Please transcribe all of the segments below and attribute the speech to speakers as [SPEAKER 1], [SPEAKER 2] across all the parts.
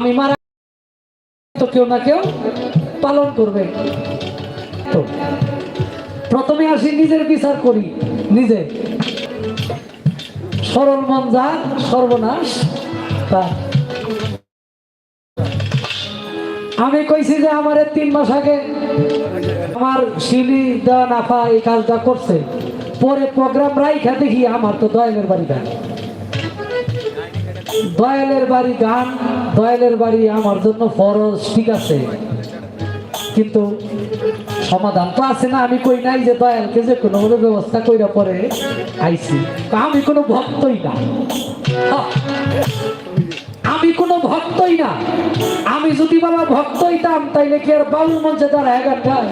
[SPEAKER 1] আমি মারা তো কেউ না কেউ পালন করবে। তো প্রথমে আসি নিজের বিচার করি, নিজে। সরল মন যা, সর্বনাশ। তা। আমি কইছি যে আমার তিন মাস আগে আমার শিলি দেওয়া নাফা এই কাজটা করছে। পরে প্রোগ্রাম রাইখা দেখি আমার তো দয়ালের বাড়ি গান দয়ালের বাড়ি গান, দয়ালের বাড়ি আমার জন্য ফরজ, ঠিক আছে। কিন্তু সমাধান তো আছে না, আমি কই নাই যে দয়ালকে যে কোনো ব্যবস্থা কইরা পরে আইছি। আমি কোনো ভক্তই না। আমি কোনো ভক্তই না। আমি যদি বাবা ভক্ত হইতাম, তাইলে কি আর বাবু মঞ্চে এগারটায়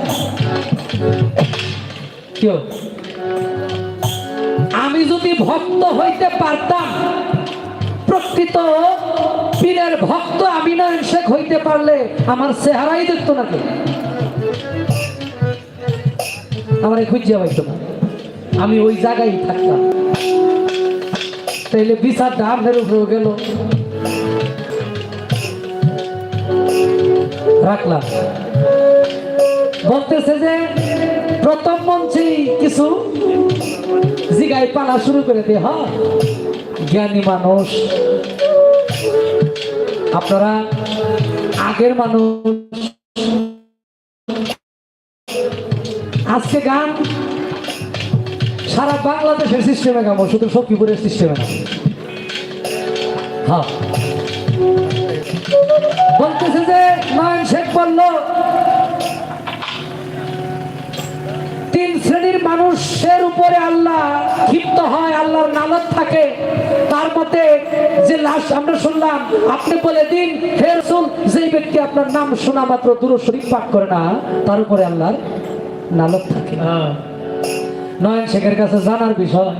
[SPEAKER 1] কেউ? আমি যদি ভক্ত হইতে পারতাম প্রকৃত পীরের ভক্ত আমি নয়ন শেখ হইতে পারলে আমার চেহারাই দেখতো না আমার খুঁজিয়া পাইতো না। আমি ওই জায়গায় থাকতাম। তাইলে বিচার ডামের উপরেও গেল। রাখলাম। বলতেছে যে, প্রথম মঞ্চে কিছু জিগায় পালা শুরু করে দে হ্যাঁ জ্ঞানী মানুষ। আপনারা আগের মানুষ। আজকে গান সারা বাংলাদেশের সিস্টেমে গাবো, শুধু সখীপুরের সিস্টেমে না। হ্যাঁ। বলতেছে যে নয়ন শেখ বলল তিন শ্রেণির মানুষের উপরে আল্লাহ ক্ষিপ্ত হয় আল্লাহর নালত থাকে। তার মতে যে লাশ আমরা শুনলাম আপনি বলে দিন হে রসুল যেই ব্যক্তি আপনার নাম শোনা মাত্র দূর শরীফ পাঠ করে না তার উপরে আল্লাহর নালত থাকে। নয়ন শেখের কাছে জানার বিষয়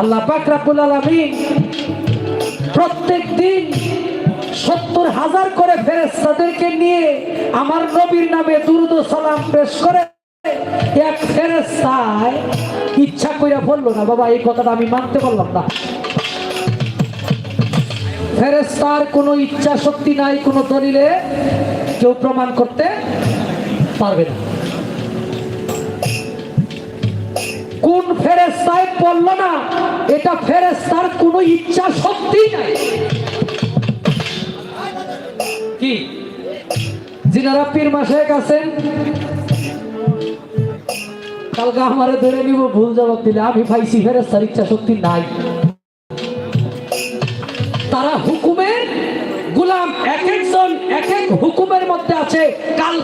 [SPEAKER 1] আল্লাহ পাক রাব্বুল আলামিন প্রত্যেক দিন সত্তর হাজার করে ফেরেস্তাদেরকে নিয়ে আমার নবীর নামে দুরুদ সালাম পেশ করে এক ফেরেস্তায় ইচ্ছা কইরা বলল না, বাবা, এই কথাটা আমি মানতে পারলাম না। ফেরেস্তার কোনো ইচ্ছা শক্তি নাই, কোনো দলিলে কেউ প্রমাণ করতে পারবে না। কোন ফেরেস্তায় বলল না, এটা ফেরেস্তার কোনো ইচ্ছা শক্তি নাই। কি? যিনারা পীর মাসে আছেন কালকে আমারে ধরে নিব, ভুল জবাব দিলে। আমি পাইছি ফেরেস্তার ইচ্ছা শক্তি নাই। তারা হুকুমের গুলাম, এক একজন, এক এক হুকুমের মধ্যে আছে। কাল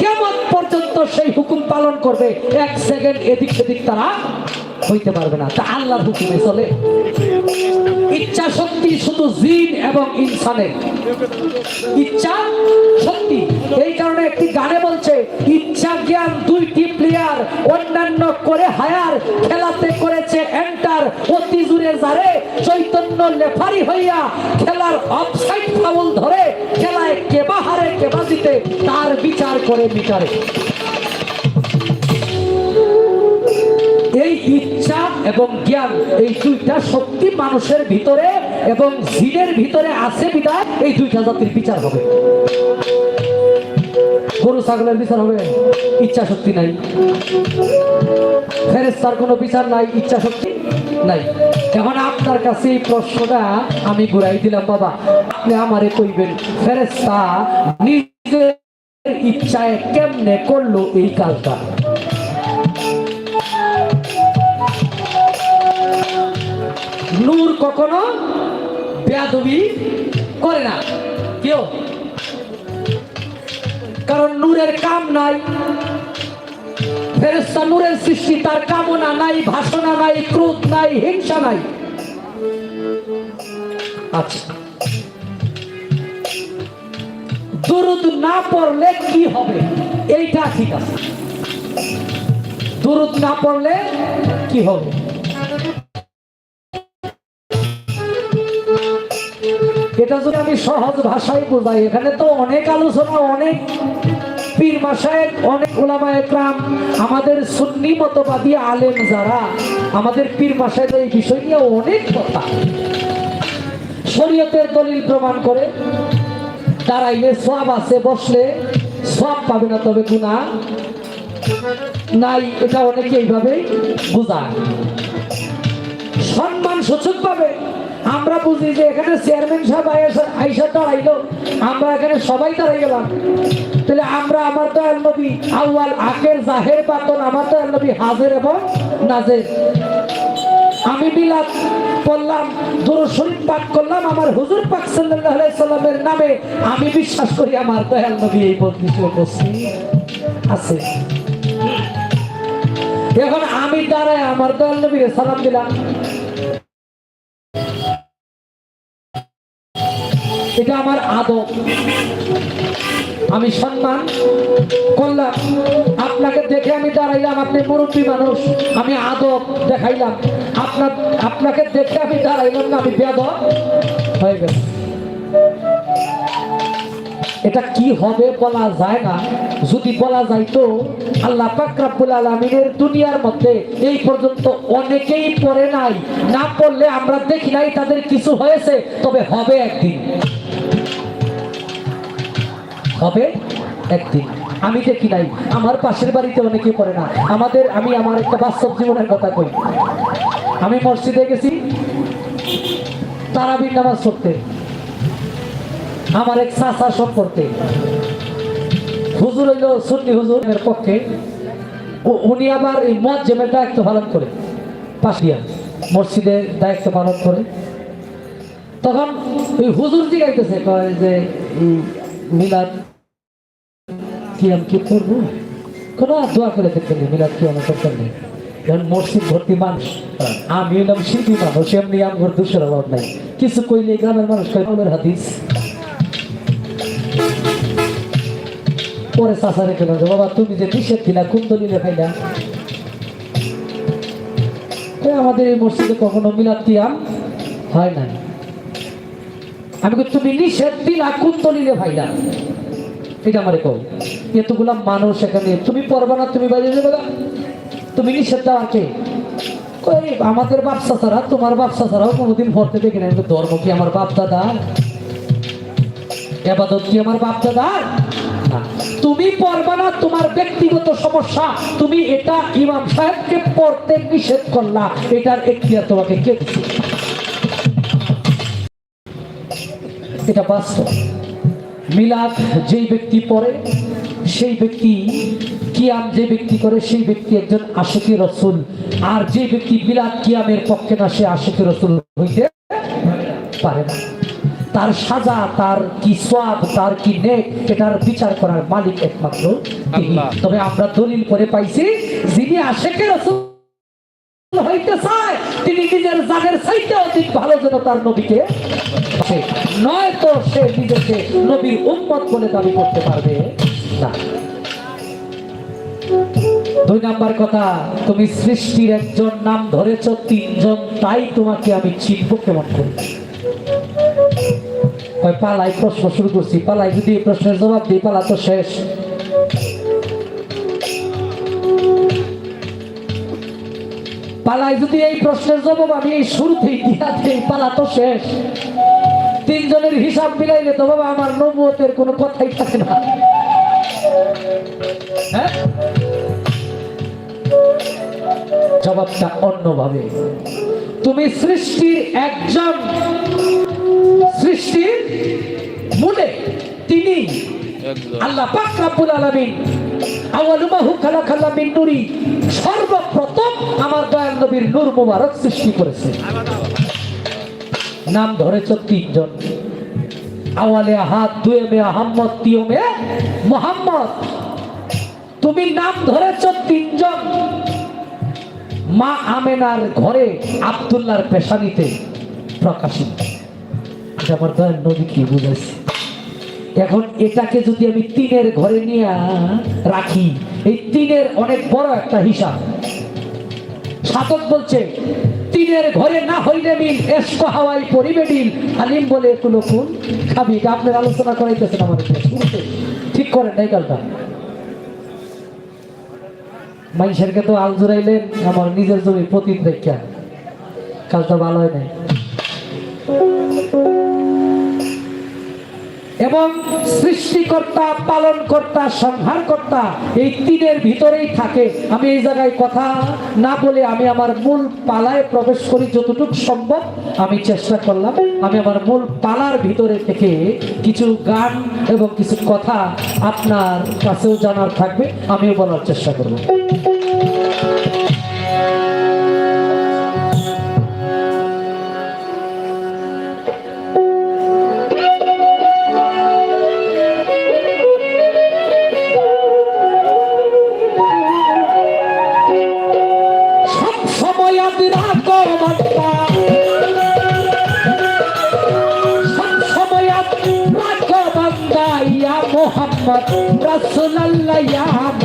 [SPEAKER 1] কেমন পর্যন্ত সেই হুকুম পালন করবে। এক সেকেন্ড এদিক সেদিক তারা হইতে পারবে না। তা আল্লাহর হুকুমে চলে। ইচ্ছা শক্তি শুধু জিন এবং ইনসানের। ইচ্ছা শক্তি, এই কারণে একটি গানে বলছে, ইচ্ছা জ্ঞান দুইটি প্লেয়ার অন্যান্য করে হায়ার খেলাতে করেছে এন্টার অতি জুড়ে যারে চৈতন্য লেফারি হইয়া খেলার অফসাইড ফাউল ধরে, খেলায় কেবা হারে কেবা তার বিচার করে বিচারে। এবং জ্ঞান, এই দুইটা শক্তি মানুষের ভিতরে এবং জিনের ভিতরে আছে বিদায় এই দুইটা জাতির বিচার হবে। গরু, ছাগলের বিচার হবে, ইচ্ছা শক্তি নাই। ফেরেস্তার কোনো বিচার নাই, ইচ্ছা শক্তি নাই। এখন আপনার কাছে এই প্রশ্নটা আমি ঘুরাই দিলাম, বাবা। আপনি আমারে কইবেন ফেরেস্তা নিজের ইচ্ছায় কেমনে করল এই কাজটা? নূর কখনো বেয়াদবি করে না। কেউ? কারণ নূরের কাম নাই। ফেরেস্তা নূরের সৃষ্টি, তার কামনা নাই, ভাষণা নাই, ক্রোধ নাই, হিংসা নাই। আচ্ছা। না পড়লে কি হবে? এইটা ঠিক আছে। দুরুদ না পড়লে কি হবে? এটা যদি আমি সহজ ভাষায় বোঝাই, এখানে তো অনেক আলোচনা, অনেক পীর মাসায় অনেক ওলামা একরাম, আমাদের সুন্নি মতবাদী আলেম যারা, আমাদের পীর মাসায় এই বিষয় নিয়ে অনেক কথা। শরীয়তের দলিল প্রমাণ করে, দাঁড়াইলে সব আছে, বসলে সব পাবে না, তবে গুণা নাই, এটা অনেকে এইভাবেই বোঝায়। সম্মান সূচক পাবে আমরা বুঝি যে এখানে চেয়ারম্যান সাহেব আইসা- দাঁড়াইলো। আমরা এখানে সবাই দাঁড়াই গেলাম। তাহলে আমরা আমার দয়াল নবী আউয়াল আখের জাহের বাতন, আমার দয়াল নবী হাজের এবং নাজের। আমি বিলাত করলাম দূরশরীফ পাঠ করলাম, আমার হুজুর পাক সাল্লাল্লাহু আলাইহি সাল্লামের নামে আমি বিশ্বাস করি আমার দয়াল নবী এই বন্দিতে উপস্থিত আছে। এখন আমি দাঁড়ায় আমার দয়াল নবীরে সালাম দিলাম। এটা আমার আদব। আমি সম্মান করলাম। আপনাকে দেখে আমি দাঁড়াইলাম, আপনি মুরব্বী মানুষ। আমি আদব দেখাইলাম। আপনার, আপনাকে দেখে আমি দাঁড়াইলাম না, আমি বেদ হয়ে গেল এটা কি হবে বলা যায় না। যদি বলা যায় তো আল্লাহ পাকরাবুল আলমিনের দুনিয়ার মধ্যে এই পর্যন্ত অনেকেই পড়ে নাই। না পড়লে আমরা দেখি নাই তাদের কিছু হয়েছে, তবে হবে একদিন। হবে? একদিন। আমি দেখি নাই। আমার পাশের বাড়িতে অনেকে করে না। আমাদের, আমি আমার একটা বাস্তব জীবনের কথা কই। আমি মসজিদে গেছি। তারাবির নামাজ পড়তে। আমার এক চাষা সম্পর্কে। হুজুর হইল সুন্নি হুজুরের পক্ষে। উনি আবার এই মজ্জেমের দায়িত্ব পালন করে। পাশিয়া মসজিদের দায়িত্ব পালন করে। তখন ওই হুজুর জিগাইতেছে, কয় যে মিলাদ কি আমি কি করব? কোনো দোয়া করে দেখতে নেই মিলাদ কি আমার করতে নেই কারণ মসজিদ ভর্তি মানুষ আমি হলাম শিল্পী মানুষ এমনি আমার দুশোর অভাব নাই। কিছু কইলে গ্রামের মানুষ কয় আমার হাদিস। পরে চাষা রেখে বলছে, বাবা তুমি যে দিলা কোন দলিলে খাইলা আমাদের এই মসজিদে কখনো মিলাদ কিয়াম হয় নাই। আমি কই, তুমি নিষেধ দিলা কোন দলিলে ভাইলা এটা আমারে কও। এতগুলা মানুষ এখানে। তুমি পড়বা না তুমি বাইরে যাবে না। তুমি কে কই, আমাদের বাপসা ছাড়া তোমার বাপসা ছাড়াও কোনোদিন পড়তে দেখি না ধর্ম কি আমার বাপ দাদা এবাদত কি আমার বাপ দাদা তুমি পড়বা না তোমার ব্যক্তিগত সমস্যা। তুমি এটা ইমাম সাহেবকে পড়তে নিষেধ করলা। এটার এখতিয়ার তোমাকে কে এটা বাস্তব। মিলাদ যেই ব্যক্তি পড়ে সেই ব্যক্তি কিয়াম যে ব্যক্তি করে সেই ব্যক্তি একজন আশিকি রসুল। আর যে ব্যক্তি মিলাদ কিয়ামের পক্ষে না সে আশিকি রসুল হইতে পারে না। তার সাজা তার কি সোয়াব তার কি নেক এটার বিচার করার মালিক একমাত্র তিনি। তবে আমরা দলিল করে পাইছি যিনি আশেকের রসুল হইতে চায় তিনি নিজের জানের চাইতে অধিক ভালো যেন তার নবীকে সে নয় তো সে নিজেকে নবীর উম্মত বলে দাবি করতে পারবে। না দুই নাম্বার কথা, তুমি সৃষ্টির একজন নাম ধরেছ, তিনজন, তাই তোমাকে আমি চিনব কেমন করে? পালাই, প্রশ্ন শুরু করছি। পালাই, যদি এই প্রশ্নের জবাব দিই, পালা তো শেষ। পালাই, যদি এই প্রশ্নের জবাব আমি এই শুরুতেই দিয়া পালা তো শেষ। তিনজনের হিসাব মিলাইলে তো বাবা, আমার নবুয়তের কোনো কথাই থাকে না। হ্যাঁ? জবাবটা অন্যভাবে। তুমি সৃষ্টির একজন সৃষ্টির মূলে তিনি। আল্লাহ পাক রাব্বুল আলামিন আওয়ালুমাহু খালাকাল্লাহ মিন নুরি সর্বপ্রথম আমার দয়াল নবীর নূর মুবারক সৃষ্টি করেছে। নাম ধরেছ তিনজন। আওয়ালে আহাদ দুয়েমে আহম্মদ তিয়মে মোহাম্মদ। তুমি নাম ধরেছ তিনজন। মা আমেনার ঘরে আব্দুল্লাহর পেশানিতে প্রকাশিত। এটা আমার নবী কি বুঝেছে এখন এটাকে যদি আমি তিনের ঘরে নিয়ে রাখি, এই তিনের অনেক বড় একটা হিসাব। সাধক বলছে তিনের ঘরে না হইলে মিল, এস্ক হাওয়াই পরিবে মিল। হালিম বলে এগুলো কোন? খাবি আপনার আলোচনা করাইতেছেন আমাদের ঠিক করেন নাই কালটা মানুষেরকে তো আল জুড়াইলেন আমার নিজের জমি পতিত দেখা কাজটা ভালো হয় নাই। এবং সৃষ্টিকর্তা, পালনকর্তা, সংহারকর্তা এই তিনের ভিতরেই থাকে। আমি এই জায়গায় কথা না বলে আমি আমার মূল পালায় প্রবেশ করি যতটুকু সম্ভব, আমি চেষ্টা করলাম। আমি আমার মূল পালার ভিতরে থেকে কিছু গান এবং কিছু কথা আপনার কাছেও জানার থাকবে, আমিও বলার চেষ্টা করব। রাসূলুল্লাহ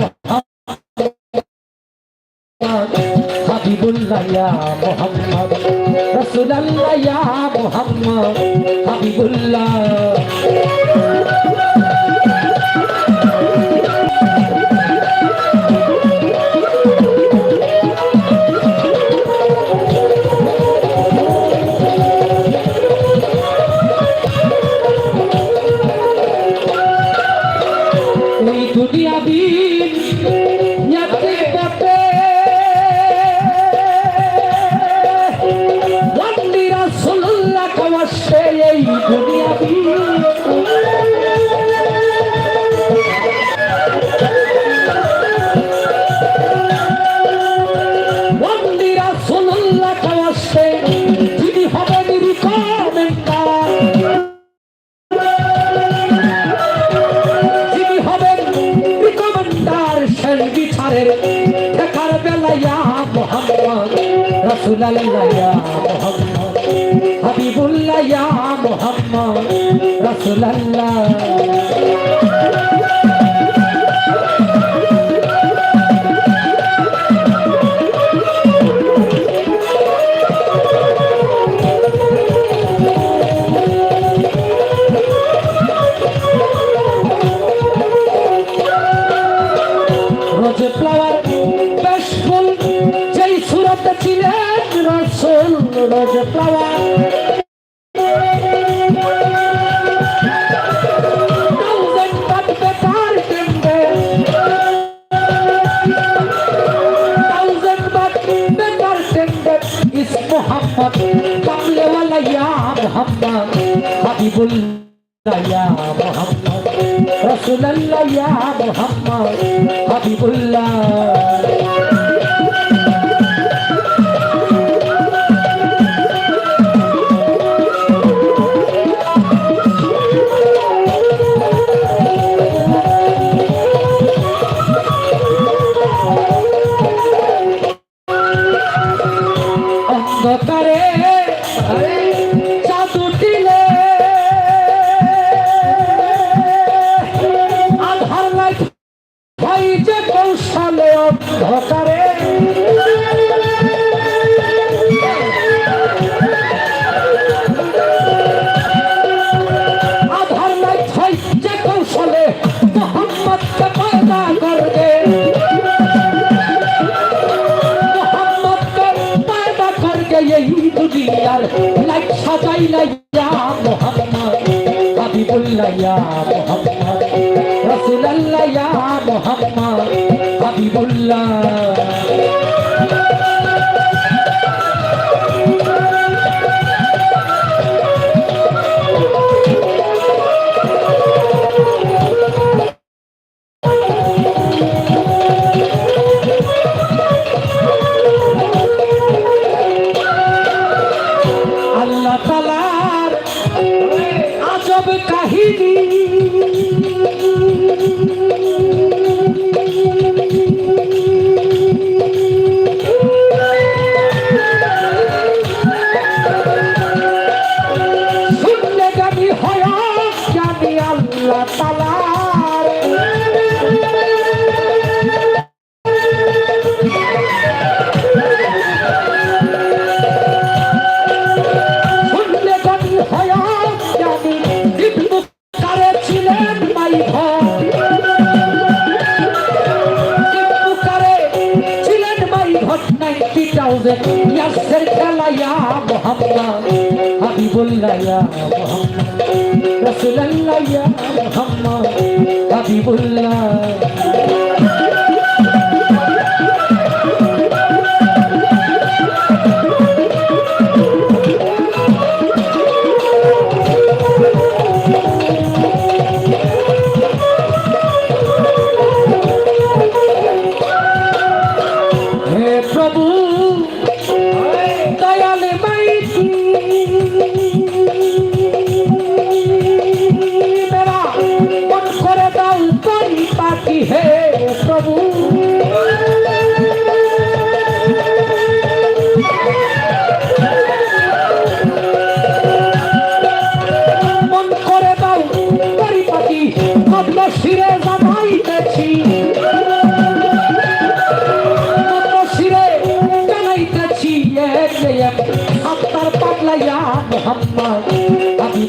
[SPEAKER 1] মোহাম্মদ রসুলাল্লাহ ইয়া মোহাম্মদ হাবিবুল্লাহ ইয়া Mohammad রসুলাল্লাহ। Muhammad. Kamle wala ya Muhammad. Habibullah ya Muhammad. Rasulullah ya Muhammad. কৌশলে হাবিবুল্লাহ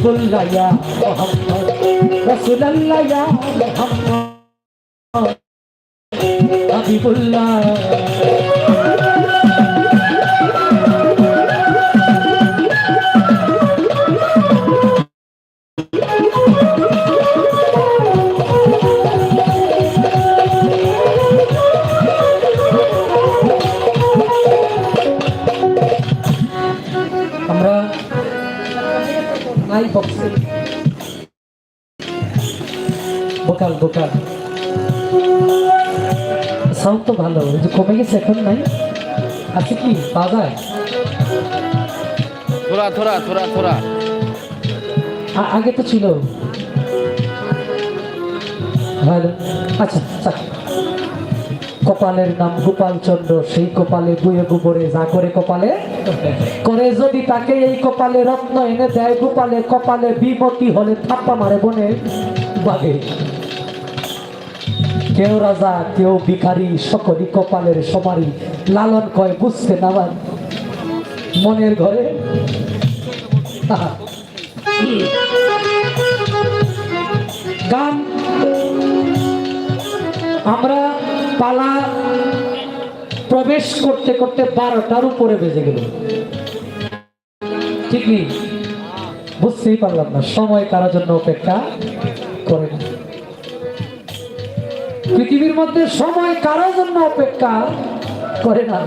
[SPEAKER 1] হাবিবুল্লাহ ইয়া মোহাম্মদ রাসূলুল্লাহ ইয়া মোহাম্মদ হাবিবুল্লাহ। ভালো। যে কমে গেছে এখন নাই। আছে কি?
[SPEAKER 2] বাজার? থোড়া থোড়া থোড়া
[SPEAKER 1] থোড়া আগে তো ছিল। ভালো। আচ্ছা কপালের নাম গোপাল চন্দ্র সেই কপালে বুয়ে গোবরে যা করে কপালে করে যদি তাকে এই কপালে রত্ন এনে দেয় গোপালে কপালে বিপত্তি হলে থাপ্পা মারে বনে বাঘে। কেউ রাজা, কেউ ভিখারি, সকলই কপালের সমারি। লালন কয়, বুঝতে নামান মনের ঘরে। গান। আমরা পালা প্রবেশ করতে করতে বারোটার উপরে বেজে গেল। ঠিক বুঝতেই পারলাম না, সময় কারোর জন্য অপেক্ষা করে না। পৃথিবীর মধ্যে সময় কারোর জন্য অপেক্ষা করে না।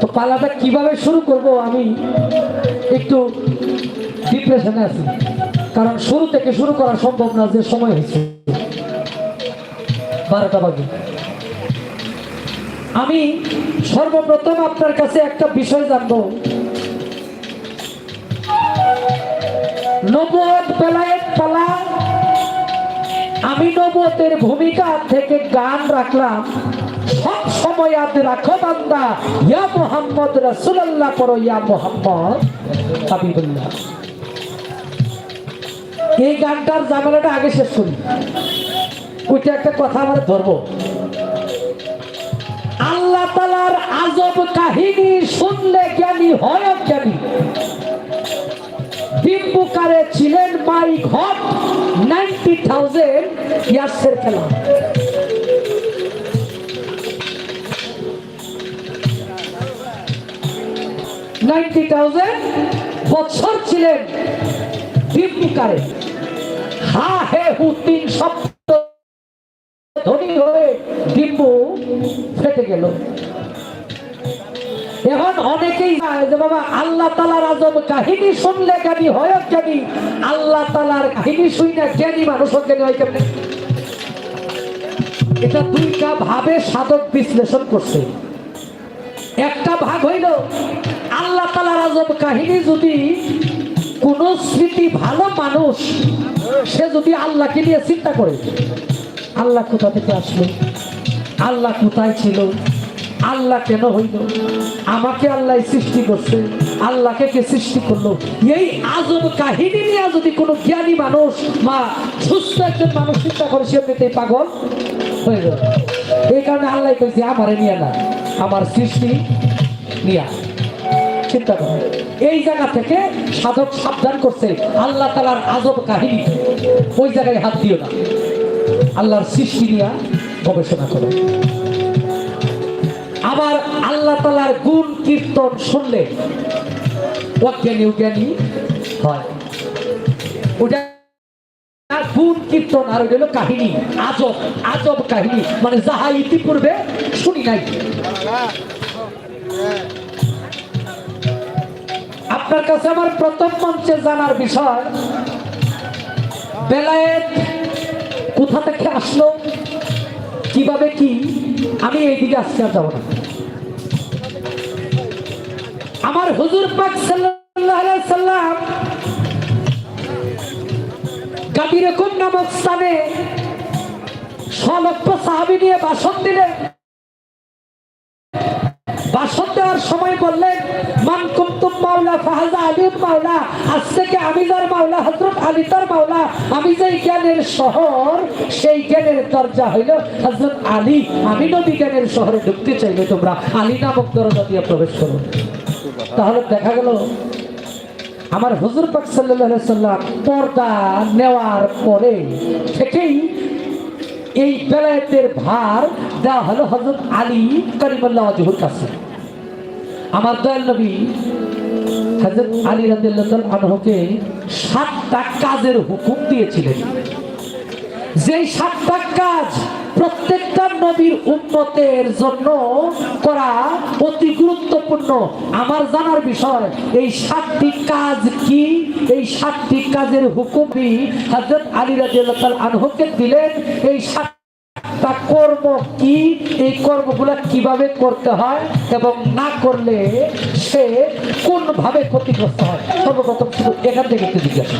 [SPEAKER 1] তো পালাটা কীভাবে শুরু করব আমি একটু ডিপ্রেশনে আছি। কারণ শুরু থেকে শুরু করা সম্ভব না, যে সময় হয়েছে। বারোটা বাজে। আমি সর্বপ্রথম আপনার কাছে একটা বিষয় জানব। নবুয়ত বেলায়েত পালা আমি নবুয়তের ভূমিকা থেকে গান রাখলাম। সব সময় আপনি রাখো বান্দা। ইয়া মোহাম্মদ রাসূলুল্লাহ পড়ো, ইয়া মোহাম্মদ এই গানটার জামালাটা আগে শেষ করি। ওইটা একটা কথা আমার ধরবো। আল্লাহ তালার আজব কাহিনী শুনলে জ্ঞানী হয় জ্ঞানী ডিম্বুকারে ছিলেন মাই ঘট নাইনটি থাউজেন্ড ইয়ার্সের খেলা। নাইনটি থাউজেন্ড বছর ছিলেন ডিম্বুকারে হা হে হু তিন শব্দ ধনী হয়ে ডিম্বু ফেটে গেল। এখন অনেকেই বাবা, আল্লাহ তালার আজব কাহিনী শুনলে জ্ঞানী হয় জ্ঞানী আল্লাহ তালার কাহিনী শুনে জ্ঞানী মানুষ জ্ঞানী হয় কেমনে? এটা দুইটা ভাবে সাধক বিশ্লেষণ করছে। একটা ভাগ হইল, আল্লাহ তালার আজব কাহিনী যদি কোন স্মৃতি ভালো মানুষ, সে যদি আল্লাহকে নিয়ে চিন্তা করে, আল্লাহ কোথা থেকে আসলো? আল্লাহ কোথায় ছিল? আল্লাহ কেন হইল? আমাকে আল্লাহ সৃষ্টি করছে। আল্লাহকে কে সৃষ্টি করল? এই আজব কাহিনী নিয়ে যদি কোনো জ্ঞানী মানুষ মা সুস্থ একজন মানুষ চিন্তা করে, সে পেতে পাগল হয়ে যাবে। এই কারণে আল্লাহ কইছে আমারে নিয়ে না, আমার সৃষ্টি নিয়া চিন্তা করে। এই জায়গা থেকে সাধক সাবধান করছে আল্লাহ তালার আজব কাহিনী। ওই জায়গায় হাত দিও না। আল্লাহর সৃষ্টি নিয়ে গবেষণা করো। আবার আল্লাহ তালার গুণ কীর্তন শুনলে অজ্ঞানী অজ্ঞানী হয়। ওটা গুণ কাহিনী, আজব আজব কাহিনী। মানে শুনি নাই। আপনার কাছে আমার প্রথম মঞ্চে জানার বিষয়, বেলায়েত কোথা থেকে আসলো, কীভাবে কি, আমি এইদিকে আর যাব না। আমার হুজুর পাক সাল্লাল্লাহু আলাইহি সাল্লাম গাদিরকম নামক স্থানে স্বলক্ষ সাহাবি নিয়ে ভাষণ দিলেন। ভাষণ দেওয়ার সময় বললেন, মান কুমতুম মাওলা ফাহাজা আলী মাওলা, আজ থেকে আমি যার মাওলা হজরত আলী তার মাওলা, আমি যেই জ্ঞানের শহর, সেই জ্ঞানের দরজা হইল হজরত আলী। আমি নবী জ্ঞানের শহরে ঢুকতে চাইলে তোমরা আলী নামক দরজা দিয়ে প্রবেশ করো। তাহলে দেখা গেল, আমার হুজুর পাক সাল্লাল্লাহু সাল্লাম পর্দা নেওয়ার পরে থেকেই এই বেলায়েতের ভার দেওয়া হলো হজরত আলী করিমুল্লাহ ওয়াজহুর কাছে। আমার দয়াল নবী হজরত আলী রাদিয়াল্লাহু তাআলা আনহুকে সাতটা কাজের হুকুম দিয়েছিলেন। যেই সাতটা কাজ প্রত্যেকটা নবীর উন্নতের জন্য করা অতি গুরুত্বপূর্ণ। আমার জানার বিষয়, এই সাতটি কাজ কি? এই সাতটি কাজের হুকুমই হজরত আলী রাজিয়াল্লাহ আনহুকে দিলেন। এই সাত কর্ম কি? এই কর্মগুলো কীভাবে করতে হয় এবং না করলে সে কোন ভাবে ক্ষতিগ্রস্ত হয়? সর্বপ্রথম এখান থেকে জিজ্ঞাসা